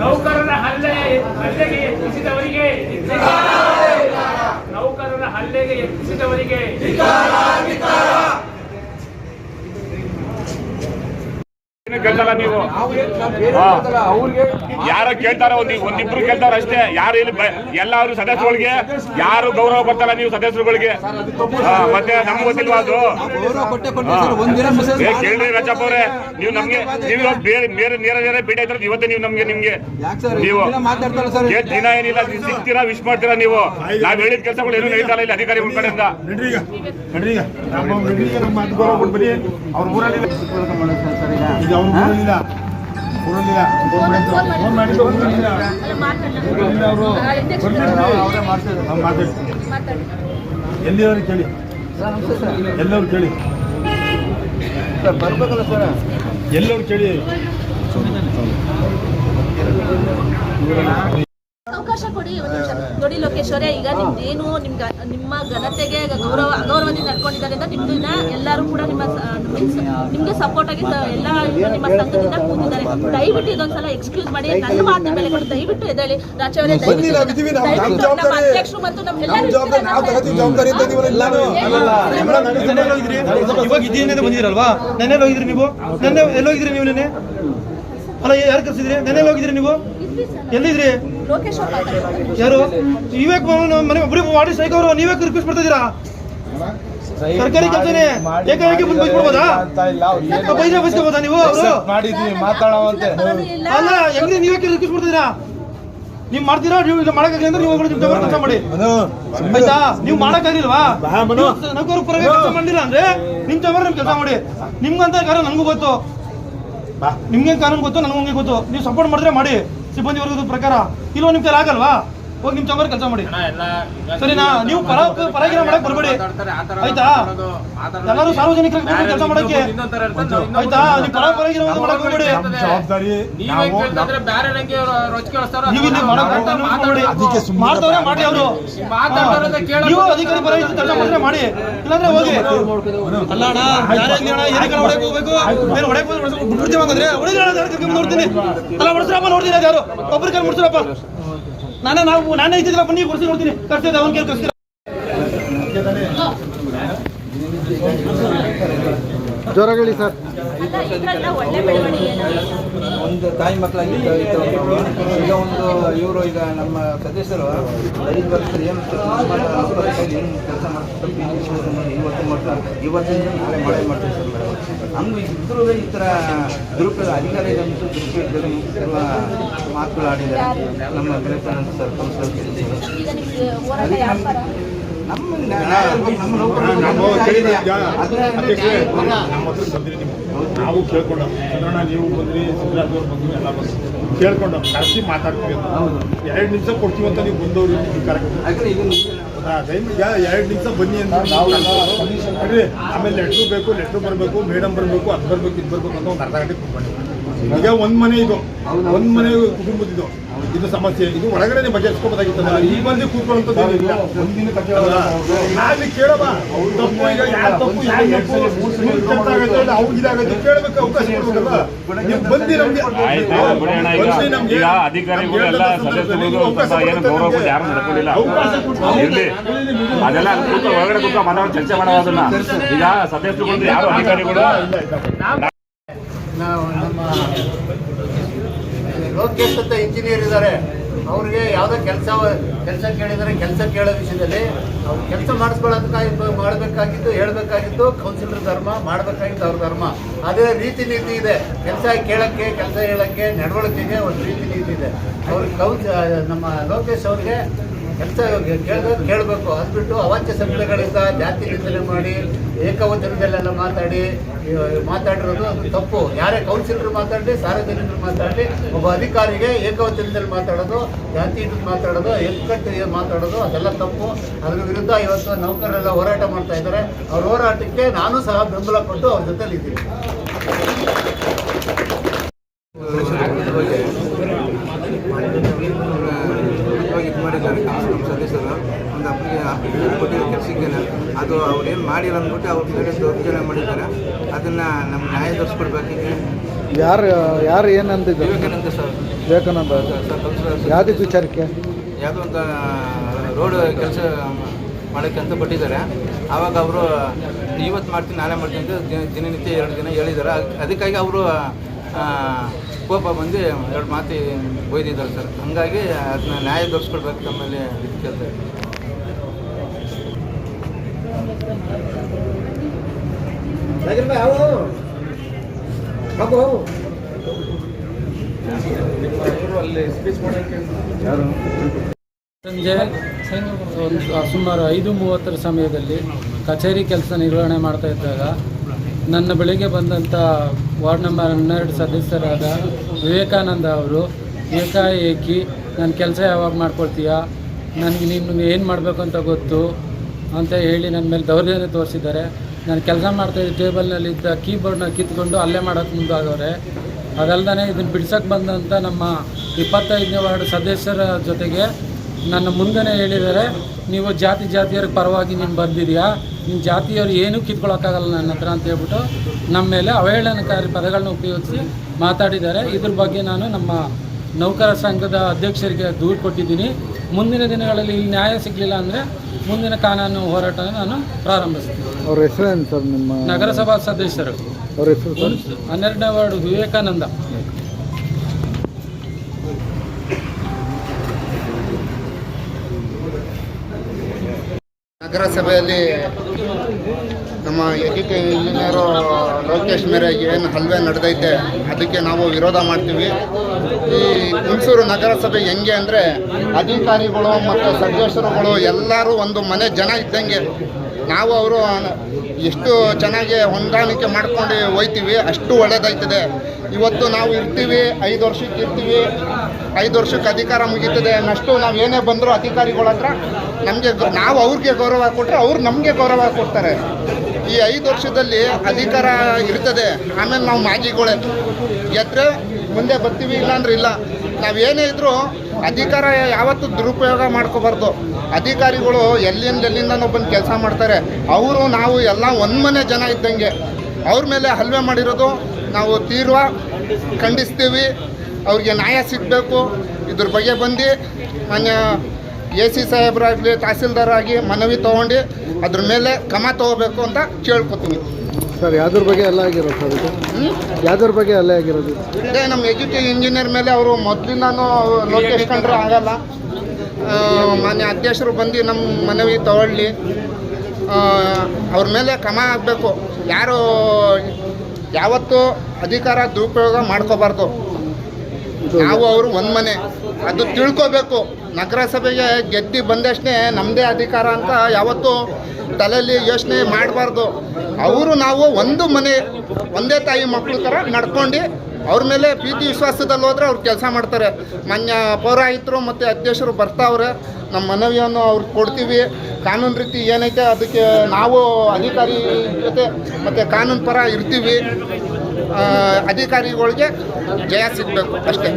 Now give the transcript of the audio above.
ನೌಕರರ ಹಲ್ಲೆ ಹಲ್ಲೆಗೆ ಯತ್ನಿಸಿದವರಿಗೆ ನೌಕರರ ಹಲ್ಲೆಗೆ ಯತ್ನಿಸಿದವರಿಗೆ ಕೇಳ್ತಾರ ನೀವು? ಯಾರ ಯಾರೋ ಕೇಳ್ತಾರ ಒಂದ್ ಒಂದಿಬ್ರು ಕೇಳ್ತಾರ ಅಷ್ಟೇ. ಯಾರು ಇಲ್ಲಿ ಎಲ್ಲಾರು ಸದಸ್ಯಗಳಿಗೆ ಯಾರು ಗೌರವ ಕೊಡ್ತಾರ ನೀವು ಸದಸ್ಯರುಗಳಿಗೆ? ಮತ್ತೆ ನಮ್ಗೆ ಗೊತ್ತಿಲ್ವಾ ಅದು? ಕೇಳ್ರಿ ರಜಪ್ಪ ಅವರೇ. ನೀವು ನಮ್ಗೆ ನೀವು ಬೇರೆ ಬೇರೆ ನೇರ ನೇರ ಭೇಟಿ ಆಯ್ತಾರ ಇವತ್ತೇ ನೀವು ನಮ್ಗೆ ನಿಮ್ಗೆ ಯಾಕೆ ಸರ್ ನೀವು ದಿನ ಮಾತಾಡ್ತಾರ ಸರ್? ದಿನ ಏನಿಲ್ಲ ಸಿಗ್ತೀರಾ ವಿಶ್ ಮಾಡ್ತೀರಾ ನೀವು? ನಾವ್ ಹೇಳಿದ ಕೆಲಸಗಳು ಏನು ನಡೀತಾ ಇಲ್ಲ ಅಧಿಕಾರಿ ಅಧಿಕಾರಿಗಳ ಕಡೆಯಿಂದ ಅವ್ರ ಊರಲ್ಲಿ ಎಲ್ಲಿಯವ್ರಿಗೆ ಕೇಳಿ. ಎಲ್ಲವ್ರು ಕೇಳಿ. ಸರ್ ಬರ್ಬೇಕಲ್ಲ ಸರ್. ಎಲ್ಲವ್ರು ಕೇಳಿ ಅವಕಾಶ ಕೊಡಿ ಒಂದು ನಿಮಿಷ ಲೋಕೇಶ್ವರೇ ಈಗ ನಿಮ್ದೇನು ನಿಮ್ ಗ- ನಿಮ್ಮ ಘನತೆಗೆ ಗೌರವ ಅಗೌರವದಿಂದ ನಡ್ಕೊಂಡಿದ್ದಾರೆ ಅಂತ ನಿಮ್ದನ್ನ ಎಲ್ಲರೂ ಕೂಡ ನಿಮ್ಮ ನಿಮ್ಗೆ ಸಪೋರ್ಟ್ ಆಗಿ ಎಲ್ಲ ನಿಮ್ಮ ಸಂಘದಿಂದ ಕೂತಿದ್ದಾರೆ ದಯವಿಟ್ಟು ಇದೊಂದ್ಸಲ ಎಕ್ಸ್ಕ್ಯೂಸ್ ಮಾಡಿ ನನ್ನ ಮಾತಿನ ಮೇಲೆ ಕೂಡ ದಯವಿಟ್ಟು ಎದ್ದೇಳಿ ರಾಜ ಅವರೇ ಬನ್ನಿ, ನಾವು ಇದೀವಿ, ನಾವು- ನಮ್ಮ ದಯವಿಟ್ಟು ನಮ್ಮ ಅಧ್ಯಕ್ಷರು ಮತ್ತು ಇವಾಗ ಇದೇನೇನೆ ಬಂದಿರಲ್ವಾ ನೆನ್ನೆ ಹೋಗಿದ್ರಿ ನೀವು ನೆನ್ನೆ ಎಲ್ಲೋಗಿದ್ರಿ ನೀವು ನೆನ್ನೆ ಅಲ್ಲ ಯಾರು ಕರ್ಸಿದ್ರಿ ನೆನ್ನೆ ಹೋಗಿದ್ರಿ ನೀವು ಎಲ್ಲಿದ್ರಿ ಲೋಕೇಶ್ ಅವ್ರು ಮಾತಾಡ್ತಾರೆ ಯಾರು? ನೀವೇ ಮನೆ ಒಬ್ಬರಿಗೆ ವಾರ್ಡ್ ಸೈಕ್ ಅವರು ನೀವೇ ರಿಕ್ವೆಸ್ಟ್ ಮಾಡ್ತಿದ್ದೀರಾ? ಸರ್ಕಾರಿ ಕೆಲಸನೇ. ಏಕಾಏಕಿ ಬಂದು ಬೈಸ್ಬಿಡ್ಬೋದಾ? ಬೈದ್ರೆ ಬೈಸ್ಕೋಬೋದಾ ನೀವು ಅವರು? ಮಾಡಿದ್ವಿ ಮಾತಾಡೋವಂತೆ. ಇಲ್ಲ. ಅಲ್ಲ ಹೆಂಗ್ರಿ ನೀವೇ ರಿಕ್ವೆಸ್ಟ್ ಮಾಡ್ತಿದ್ದೀರಾ? ನೀವು ಮಾಡ್ತೀರಾ? ನೀವು ಇಲ್ಲ ಮಾಡಕ್ಕಾಗಲಿ ಅಂದ್ರೆ ನೀವು ನಿಮ್ಮ ಜವಾಬ್ದಾರಿ ಕೆಲಸ ಮಾಡಿ. ಆಯ್ತಾ? ನೀವು ಮಾಡಕ್ಕಾಗಿಲ್ವಾ ನೌಕರ ಪರವಾಗಿ ಕೆಲಸ ಮಾಡಿಲ್ಲ ಅಂದ್ರೆ ನಿಮ್ ಜವಾಬ್ದಾರಿ ನಿಮ್ ಕೆಲಸ ಮಾಡಿ. ನಿಮ್ಗಂತ ಕಾರಣ ನನಗೂ ಗೊತ್ತು. ನಿಮ್ಗೆ ಕಾರಣ ಗೊತ್ತು? ನನಗೂ ಗೊತ್ತು. ನೀವು ಸಪೋರ್ಟ್ ಮಾಡಿದ್ರೆ ಮಾಡಿ. ಸಿಬ್ಬಂದಿ ವರ್ಗದ ಪ್ರಕಾರ ಇಲ್ವಾ ನಿಮ್ ಕೈಲಿ ಆಗಲ್ವಾ? ಹೋಗಿ ನಿಮ್ ಚಂಬರ್ ಕೆಲಸ ಮಾಡಿ. ಸರಿನಾ ನೀವು ಪರ ಪರಗಿರ ಮಾಡಕ್ ಬರ್ಬೇಡಿ. ಆಯ್ತಾ? ಎಲ್ಲರೂ ಸಾರ್ವಜನಿಕರಿಗೆ ಕೆಲಸ ಮಾಡಕ್ಕೆ? ಆಯ್ತಾ? ನೀವು ಪರ ಪರಗಿರ ಮಾಡಕ್ ಬರ್ಬೇಡಿ ಜವಾಬ್ದಾರಿ ನಾವು ನೀವು ಇಲ್ಲಿ ಮಾಡಕ್ ಸುಮ್ನೆ ಮಾಡಿ ಅವರು. ನೀವು ಅಧಿಕಾರಿ ಪರ ಕೆಲಸ ಮಾಡಿದ್ರೆ ಮಾಡಿ. ಇಲ್ಲಾಂದ್ರೆ ಹೋಗಿ. ಅಲ್ಲ ಅಣ್ಣ ಹೊಡೆಕ್ ಹೋಗ್ಬೇಕು? ಏನು ಹೊಡೆಕ್ ಬಿಡ್ತೀವಿ ಹಂಗಂದ್ರೆ. ಹೊಡಿಲ್ಲ ಯಾರು ನೋಡ್ತೀನಿ. ಅಲ್ಲ ಹೊಡ್ಸ್ರಪ್ಪ ನೋಡ್ತೀನಿ ಅದು ಯಾರು ಒಬ್ರ ಕೈ ಮುಡ್ಸ್ರಪ್ಪ ನಾನೇ ನಾವು ನಾನೇ ಇದ್ದಿದ್ರೆ ನೀವು ಕೊಡ್ಸಿ ನೋಡ್ತೀನಿ. ಕರ್ಸಿದ್ದೆ ಅವನ್ ಕೇಳಿ ಕರ್ಸ್ತೀರ ಜ್ವರಗಳಿ ಸರ್. ಒಂದು ತಾಯಿ ಮಕ್ಕಳಾಗಿ ಈಗ ಒಂದು ಇವರು ಈಗ ನಮ್ಮ ಸದಸ್ಯರು ಐದು ವರ್ಷ ಏನು ಏನು ಕೆಲಸ ಮಾಡ್ತಾರೆ ಇವತ್ತು ಮಾಡ್ತಾರೆ ಇವತ್ತಿಂದ ನಾಳೆ ಮಾಡೇ ಮಾಡ್ತೀವಿ ಸರ್ ಮೇಡಮ್ ನಮ್ಗೆ ಇದ್ರೂ ಈ ಥರ ದುರುಪಯೋಗ ಅಧಿಕಾರಿಗಳಂತೂ ದುರುಪಯೋಗದಲ್ಲಿ ಕೆಲವ ಮಾತುಗಳು ಆಡಿದ್ದಾರೆ ನಮ್ಮ ಕಲೆಕ್ಟರ್ ಸರ್ ಕೌನ್ಸಿಲರ್ ನಾವು ಕೇಳ್ಕೊಂಡು ಚಂದ್ರಣ್ಣ ನೀವು ಬಂದ್ರಿ ಸಿದ್ದರಾಜ್ ಅವ್ರು ಬಂದ್ರಿ ಎಲ್ಲ ಬಂದ್ರು ಕೇಳ್ಕೊಂಡು ಕರೆಸಿ ಮಾತಾಡ್ತೀವಿ ಎರಡು ನಿಮಿಷ ಕೊಡ್ತೀವಿ ಅಂತ ನೀವು ಬಂದವ್ರಿ ಕರೆಕ್ಟ್ ಎರಡು ನಿಮಿಷ ಬನ್ನಿ ಅಂತ ಆಮೇಲೆ ಲೆಟ್ರು ಬೇಕು ಲೆಟ್ರು ಬರಬೇಕು ಮೇಡಮ್ ಬರಬೇಕು ಅದು ಬರಬೇಕು ಇದು ಬರಬೇಕು ಅಂತ ಒಂದು ಅರ್ಧ ಗಂಟೆ ಕೂತ್ಕೊಂಡು. ಈಗ ಒಂದ್ ಮನೆ ಇದು ಒಂದ್ ಮನೆ ಕುಟುಂಬದಿದು ಇದು ಸಮಸ್ಯೆ. ಇದು ಒಳಗಡೆ ಬಗೆಹರಿಸ್ಕೋಬೋದಾಗಿತ್ತಲ್ಲ ಈ ಬಂದು ಕೂತ್ಕೊಳ್ಳೋಂಥದ್ದು ಇಲ್ಲ ಕೇಳಬ ತಪ್ಪು ಈಗ ಯಾರು ತಪ್ಪು? ಯಾರು ತಪ್ಪು? ನಿಮ್ಗೆ ಕೆಟ್ಟಾಗತ್ತೆ ಇಲ್ಲ ಅವ್ರಿಗೆ ಇದಾಗತ್ತೆ. ಕೇಳಬೇಕು ಅವಕಾಶ ಕೊಡ್ಬೇಕಲ್ಲ ನೀವು ಬಂದು ನಮ್ಗೆ ಬಂದು ಅಧಿಕಾರಿಗಳು ಎಲ್ಲ ಸದಸ್ಯರುಗಳು ಅವಕಾಶ ಏನು ಗೌರವ ಕೊಟ್ಟು ಯಾರು ನಡ್ಕೊಂಡಿಲ್ಲ? ಇರ್ಲಿ. ಅದೆಲ್ಲ ಒಳಗಡೆ ಕೂತು ಮನವರ ಚರ್ಚೆ ಮಾಡೋದನ್ನ. ಅದನ್ನ ಈಗ ಸದಸ್ಯರುಗಳು ಯಾರು ಅಧಿಕಾರಿಗಳು? ನಾವು ನಮ್ಮ ಲೋಕೇಶ್ ಅಂತ ಇಂಜಿನಿಯರ್ ಇದ್ದಾರೆ ಅವ್ರಿಗೆ ಯಾವುದೋ ಕೆಲಸ ಕೆಲಸ ಕೇಳಿದರೆ, ಕೆಲಸ ಕೇಳೋ ವಿಷಯದಲ್ಲಿ. ಅವ್ರು ಕೆಲಸ ಮಾಡಿಸ್ಕೊಳ್ಳೋದಕ್ಕಾಗಿ ಮಾಡಬೇಕಾಗಿತ್ತು, ಹೇಳಬೇಕಾಗಿತ್ತು ಕೌನ್ಸಿಲರ್ ಧರ್ಮ ಮಾಡಬೇಕಾಗಿತ್ತು ಅವ್ರ ಧರ್ಮ. ಅದೇ ರೀತಿ ನೀತಿ ಇದೆ. ಕೆಲಸ ಕೇಳೋಕ್ಕೆ, ಕೆಲಸ ಹೇಳೋಕ್ಕೆ, ನಡವಳಿಕೆಗೆ ಒಂದು ರೀತಿ ನೀತಿ ಇದೆ. ಅವ್ರಿಗೆ ಕೌನ್ಸ್ ನಮ್ಮ ಲೋಕೇಶ್ ಅವ್ರಿಗೆ ಕೆಲಸ ಕೇಳಿದ್ರೆ ಕೇಳಬೇಕು. ಅಂದ್ಬಿಟ್ಟು ಬಿಟ್ಟು ಅವಾಚ್ಯ ಶಬ್ದಗಳಿಂದ ಜಾತಿ ನಿಂದನೆ ಮಾಡಿ, ಏಕವಚನದಲ್ಲೆಲ್ಲ ಮಾತಾಡಿ ಮಾತಾಡಿರೋದು ಅದು ತಪ್ಪು. ಯಾರೇ ಕೌನ್ಸಿಲರ್ ಮಾತಾಡಲಿ, ಸಾರ್ವಜನಿಕರು ಮಾತಾಡಲಿ, ಒಬ್ಬ ಅಧಿಕಾರಿಗೆ ಏಕವಚನದಲ್ಲಿ ಮಾತಾಡೋದು, ಜಾತಿ ಮಾತಾಡೋದು ಎಕ್ಕಟ್ಟು ಮಾತಾಡೋದು, ಅದೆಲ್ಲ ತಪ್ಪು. ಅದ್ರ ವಿರುದ್ಧ ಇವತ್ತು ನೌಕರರೆಲ್ಲ ಹೋರಾಟ ಮಾಡ್ತಾ ಇದ್ದಾರೆ. ಅವ್ರ ಹೋರಾಟಕ್ಕೆ ನಾನು ಸಹ ಬೆಂಬಲ ಕೊಟ್ಟು ಅವ್ರ ಜೊತೆಲಿ ಇದ್ದೀನಿ ಇವಾಗ ಇದು ಮಾಡಿದ್ದಾರೆ ಕೌನ್ಸಿಲ್ ಸದಸ್ಯರು ಒಂದು ಅಪ್ಲಿಕೆ ಅಪ್ಲಿಕೇಶನ್ ಕೊಟ್ಟಿರೋ ಕೆಲಸಕ್ಕೆ ಅದು ಅವ್ರು ಏನು ಮಾಡಿಲ್ಲ ಅಂದ್ಬಿಟ್ಟು ಅವ್ರ ಮೇಲೆ ದೌರ್ಜನ್ಯ ಮಾಡಿದ್ದಾರೆ. ಅದನ್ನು ನಮ್ಮ ನ್ಯಾಯ ತೋರಿಸ್ಕೊಡ್ಬೇಕಿದ್ರೆ ಯಾರು ಯಾರು ಏನಂದಿದ್ದು? Vivekananda sir. Vivekananda. Sir councillor ಯಾವ್ದಿತ್ತು ವಿಚಾರಕ್ಕೆ? ಯಾವುದೋ ಒಂದು ರೋಡ್ ಕೆಲಸ ಮಾಡೋಕ್ಕೆ ಅಂತ ಕೊಟ್ಟಿದ್ದಾರೆ. ಆವಾಗ ಅವರು ಇವತ್ತು ಮಾಡ್ತೀನಿ ನಾಳೆ ಮಾಡ್ತೀನಿ ಅಂತ ದಿನ- ದಿನನಿತ್ಯ ಎರಡು ದಿನ ಹೇಳಿದ್ದಾರೆ. ಅದ್- ಅದಕ್ಕಾಗಿ ಅವರು ಕೋಪ ಬಂದು ಎರಡು ಮಾತು ಒಯ್ದಿದ್ದಾರೆ ಸರ್. ಹಂಗಾಗಿ ಅದನ್ನ ನ್ಯಾಯ ತೋರಿಸ್ಕೊಡ್ಬೇಕು ತಮ್ಮಲ್ಲಿ ಸಂಜೆ ಒಂದು ಸುಮಾರು ಐದು ಮೂವತ್ತರ ಸಮಯದಲ್ಲಿ ಕಚೇರಿ ಕೆಲಸ ನಿರ್ವಹಣೆ ಮಾಡ್ತಾ ಇದ್ದಾಗ ನನ್ನ ಬಳಿಗೆ ಬಂದಂಥ ವಾರ್ಡ್ ನಂಬರ್ ಹನ್ನೆರಡು ಸದಸ್ಯರಾದ ವಿವೇಕಾನಂದ ಅವರು, ಏಕಾಏಕಿ ನನ್ನ ಕೆಲಸ ಯಾವಾಗ ಮಾಡ್ಕೊಳ್ತೀಯಾ? ನನಗೆ ನಿಮ್ಗೆ ಏನು ಮಾಡಬೇಕು ಅಂತ ಗೊತ್ತು? ಅಂತ ಹೇಳಿ ನನ್ನ ಮೇಲೆ ದೌರ್ಜನ್ಯ ತೋರಿಸಿದ್ದಾರೆ. ನಾನು ಕೆಲಸ ಮಾಡ್ತಾಯಿದ್ದ ಟೇಬಲ್ನಲ್ಲಿದ್ದ ಕೀಬೋರ್ಡ್ನ ಕಿತ್ಕೊಂಡು ಅಲ್ಲೇ ಮಾಡೋಕ್ಕೆ ಮುಂದಾಗವ್ರೆ ಅದಲ್ಲದೆ ಇದನ್ನು ಬಿಡ್ಸೋಕ್ಕೆ ಬಂದಂಥ ನಮ್ಮ ಇಪ್ಪತ್ತೈದನೇ ವಾರ್ಡ್ ಸದಸ್ಯರ ಜೊತೆಗೆ ನನ್ನ ಮುಂದೆನೇ ಹೇಳಿದ್ದಾರೆ, ನೀವು ಜಾತಿ ಜಾತಿಯವ್ರ ಪರವಾಗಿ ನೀನು ಬಂದಿದೆಯಾ? ನಿಮ್ಮ ಜಾತಿಯವರು ಏನೂ ಕಿತ್ಕೊಳ್ಳೋಕ್ಕಾಗಲ್ಲ ನನ್ನ ಹತ್ರ ಅಂತ ಹೇಳ್ಬಿಟ್ಟು ನಮ್ಮ ಮೇಲೆ ಅವಹೇಳನಕಾರಿ ಪದಗಳನ್ನ ಉಪಯೋಗಿಸಿ ಮಾತಾಡಿದ್ದಾರೆ. ಇದ್ರ ಬಗ್ಗೆ ನಾನು ನಮ್ಮ ನೌಕರ ಸಂಘದ ಅಧ್ಯಕ್ಷರಿಗೆ ದೂರು ಕೊಟ್ಟಿದ್ದೀನಿ. ಮುಂದಿನ ದಿನಗಳಲ್ಲಿ ಇಲ್ಲಿ ನ್ಯಾಯ ಸಿಗಲಿಲ್ಲ ಅಂದರೆ ಮುಂದಿನ ಕಾನೂನು ಹೋರಾಟ ನಾನು ಪ್ರಾರಂಭಿಸ್ತೀನಿ ಅವ್ರ ಹೆಸರೇನು ಸರ್ ನಿಮ್ಮ? ನಗರಸಭಾ ಸದಸ್ಯರು. ಅವ್ರ ಹೆಸರು ಸರ್? ಹನ್ನೆರಡನೇ ವಾರ್ಡ್ ವಿವೇಕಾನಂದ. ನಗರಸಭೆಯಲ್ಲಿ ನಮ್ಮ ಎಜುಕೇಷನ್ ಇಂಜಿನಿಯರು ಲೋಕೇಶ್ ಮೇರೆ ಏನು ಹಲ್ವೆ ನಡೆದೈತೆ ಅದಕ್ಕೆ ನಾವು ವಿರೋಧ ಮಾಡ್ತೀವಿ. ಈ ಹುಣಸೂರು ನಗರಸಭೆ ಹೆಂಗೆ ಅಂದರೆ ಅಧಿಕಾರಿಗಳು ಮತ್ತು ಸದಸ್ಯರುಗಳು ಎಲ್ಲರೂ ಒಂದು ಮನೆ ಜನ ಇದ್ದಂಗೆ ನಾವು ಅವರು ಎಷ್ಟು ಚೆನ್ನಾಗಿ ಹೊಂದಾಣಿಕೆ ಮಾಡ್ಕೊಂಡು ಹೋಯ್ತೀವಿ, ಅಷ್ಟು ಒಳ್ಳೇದಾಯ್ತದೆ. ಇವತ್ತು ನಾವು ಇರ್ತೀವಿ, ಐದು ವರ್ಷಕ್ಕೆ ಇರ್ತೀವಿ, ಐದು ವರ್ಷಕ್ಕೆ ಅಧಿಕಾರ ಮುಗೀತದೆ. ನಷ್ಟು ನಾವು ಏನೇ ಬಂದರೂ ಅಧಿಕಾರಿಗಳ ಹತ್ರ ನಮಗೆ ನಾವು ಅವ್ರಿಗೆ ಗೌರವ ಕೊಟ್ಟರೆ ಅವ್ರು ನಮಗೆ ಗೌರವ ಕೊಡ್ತಾರೆ. ಈ ಐದು ವರ್ಷದಲ್ಲಿ ಅಧಿಕಾರ ಇರ್ತದೆ. ಆಮೇಲೆ ನಾವು ಮಾಜಿಗಳೇ ಗೆದ್ರೆ ಮುಂದೆ ಬರ್ತೀವಿ ಇಲ್ಲಾಂದ್ರೆ ಇಲ್ಲ. ನಾವೇನೇ ಇದ್ದರೂ ಅಧಿಕಾರ ಯಾವತ್ತೂ ದುರುಪಯೋಗ ಮಾಡ್ಕೋಬಾರ್ದು. ಅಧಿಕಾರಿಗಳು ಎಲ್ಲಿಂದ ಎಲ್ಲಿಂದನೋ ಬಂದು ಕೆಲಸ ಮಾಡ್ತಾರೆ, ಅವರು ನಾವು ಎಲ್ಲ ಒಂದು ಮನೆ ಜನ ಇದ್ದಂಗೆ, ಅವ್ರ ಮೇಲೆ ಹಲ್ವೆ ಮಾಡಿರೋದು ನಾವು ತೀರ್ವ ಖಂಡಿಸ್ತೀವಿ, ಅವ್ರಿಗೆ ನ್ಯಾಯ ಸಿಗಬೇಕು. ಇದ್ರ ಬಗ್ಗೆ ಬಂದು ಮಾನ್ಯ ಎ ಸಿ ಸಾಹೇಬರಾಗಲಿ ತಹಸೀಲ್ದಾರಾಗಿ ಮನವಿ ತೊಗೊಂಡು ಅದ್ರ ಮೇಲೆ ಕ್ರಮ ತಗೋಬೇಕು ಅಂತ ಕೇಳ್ಕೊತೀನಿ. ಸರ್ ಯಾವ್ದ್ರ ಬಗ್ಗೆ ಎಲ್ಲ ಆಗಿರೋದು ಸರ್ ಇದು? ಯಾವ್ದ್ರ ಬಗ್ಗೆ ಎಲ್ಲ ಆಗಿರೋದು ಇದೇ? ನಮ್ಮ ಎಜುಕೇಷನ್ ಇಂಜಿನಿಯರ್ ಮೇಲೆ ಅವರು ಮೊದಲಿಂದನೂ ಲೋಕೇಶ್ ಕಂಡ್ರೆ ಆಗಲ್ಲ. ಆ, ಮಾನ್ಯ ಅಧ್ಯಕ್ಷರು ಬಂದು ನಮ್ಮ ಮನವಿ ತಗೊಳ್ಳಿ. ಅವ್ರ ಮೇಲೆ ಕ್ರಮ ಆಗಬೇಕು ಯಾರು ಯಾವತ್ತೂ ಅಧಿಕಾರ ದುರುಪಯೋಗ ಮಾಡ್ಕೋಬಾರ್ದು. ನಾವು ಅವರು ಒಂದು ಮನೆ. ಅದು ತಿಳ್ಕೋಬೇಕು. ನಗರಸಭೆಗೆ ಗೆದ್ದಿ ಬಂದಷ್ಟೇ ನಮ್ಮದೇ ಅಧಿಕಾರ ಅಂತ ಯಾವತ್ತೂ ತಲೆಯಲ್ಲಿ ಯೋಚನೆ ಮಾಡಬಾರ್ದು. ಅವರು ನಾವು ಒಂದು ಮನೆ, ಒಂದೇ ತಾಯಿ ಮಕ್ಕಳು ಥರ ನಡ್ಕೊಂಡು ಅವ್ರ ಮೇಲೆ ಪ್ರೀತಿ ವಿಶ್ವಾಸದಲ್ಲಿ ಹೋದರೆ ಅವ್ರು ಕೆಲಸ ಮಾಡ್ತಾರೆ. ಮಾನ್ಯ ಪೌರಾಯಿತರು ಮತ್ತು ಅಧ್ಯಕ್ಷರು ಬರ್ತಾವ್ರೆ. ನಮ್ಮ ಮನವಿಯನ್ನು ಅವ್ರಿಗೆ ಕೊಡ್ತೀವಿ. ಕಾನೂನು ರೀತಿ ಏನೈತೆ ಅದಕ್ಕೆ ನಾವು ಅಧಿಕಾರಿ ಜೊತೆ ಮತ್ತು ಕಾನೂನು ಪರ ಇರ್ತೀವಿ. ಅಧಿಕಾರಿಗಳಿಗೆ ಜಯ ಸಿಗಬೇಕು ಅಷ್ಟೇ.